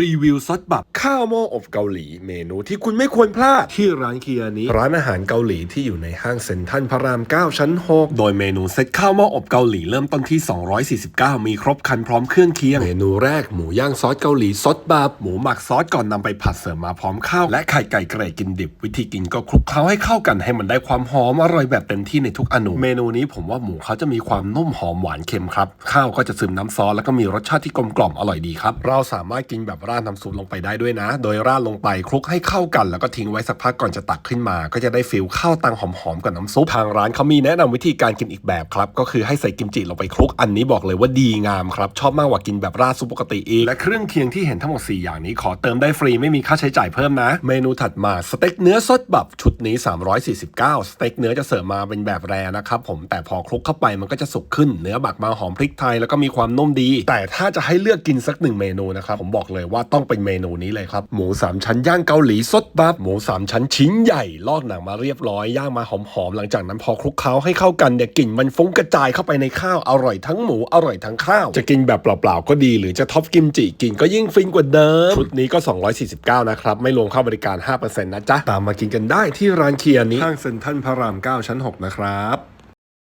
รีวิวซดบับข้าวหม้ออบเกาหลีเมนูที่คุณไม่ควรพลาด ที่ร้านเคียนี้ ร้านอาหารเกาหลีที่อยู่ในห้างเซ็นทรัลพระราม 9 ชั้น 6 โดยเมนูเซตข้าวหม้ออบเกาหลีเริ่มต้นที่ 249 มีครบครันพร้อมเครื่องเคียง เมนูแรกหมูย่างซอสเกาหลีซดบับหมูหมักซอสก่อนนำไปผัดเสิร์ฟมาพร้อมข้าว และไข่ไก่เกรดกินดิบ วิธีกินก็คลุกเคล้าให้เข้ากันให้มันได้ความหอมอร่อยแบบเต็มที่ในทุกอนูเมนูนี้ผมว่าหมูเขาจะมีความนุ่มหอมหวานเค็มครับข้าวก็จะซึมน้ำซอสแล้วก็มีรสชาติที่กลมกล่อมอร่อยดีครับเราสามารถกินแบบราดน้ำซุปลงไปได้ด้วยนะ โดยราดลงไปคลุกให้เข้ากันแล้วก็ทิ้งไว้สักพักก่อนจะตักขึ้นมา ก็จะได้ฟิลข้าวตังหอมๆกับน้ำซุปทางร้านเขามีแนะนำวิธีการกินอีกแบบครับ ก็คือให้ใส่กิมจิลงไปคลุกอันนี้บอกเลยว่าดีงามครับ ชอบมากกว่ากินแบบราดซุปปกติอีก และเครื่องเคียงที่เห็นทั้งหมด 4 อย่างนี้ขอเติมได้ฟรีไม่มีค่าใช้จ่ายเพิ่มนะ เมนูถัดมาสเต็กเนื้อสดแบบชุดนี้ 349 สเต็กเนื้อจะเสิร์ฟมาเป็นแบบแรนะครับผมแต่พอคลุกเข้าไปมันก็จะสุกขึ้นเนื้อบักมาหอมพริกไทยแล้วก็มีความนุ่มดี แต่ถ้าจะให้เลือกกินสักหนึ่งเมนูนะครับผมบอกเลยว่าต้องเป็นเมนูนี้เลยครับ หมูสามชั้นย่างเกาหลีสดบับหมูสามชั้นชิ้นใหญ่ลอกหนังมาเรียบร้อย ย่างมาหอมๆ หลังจากนั้นพอคลุกเคล้าให้เข้ากันเนี่ยกลิ่นมันฟุ้งกระจายเข้าไปในข้าวอร่อยทั้งหมูอร่อยทั้งข้าว จะกินแบบเปล่าๆก็ดี หรือจะท็อปกิมจิกินก็ยิ่งฟินกว่าเดิมชุดนี้ก็ 249 นะครับไม่รวมค่าบริการ 5%นะจ๊ะตามมากินกันได้ที่ร้านเคียร์นี้ห้างเซ็นทรัลพระราม 9 ชั้น 6 นะครับ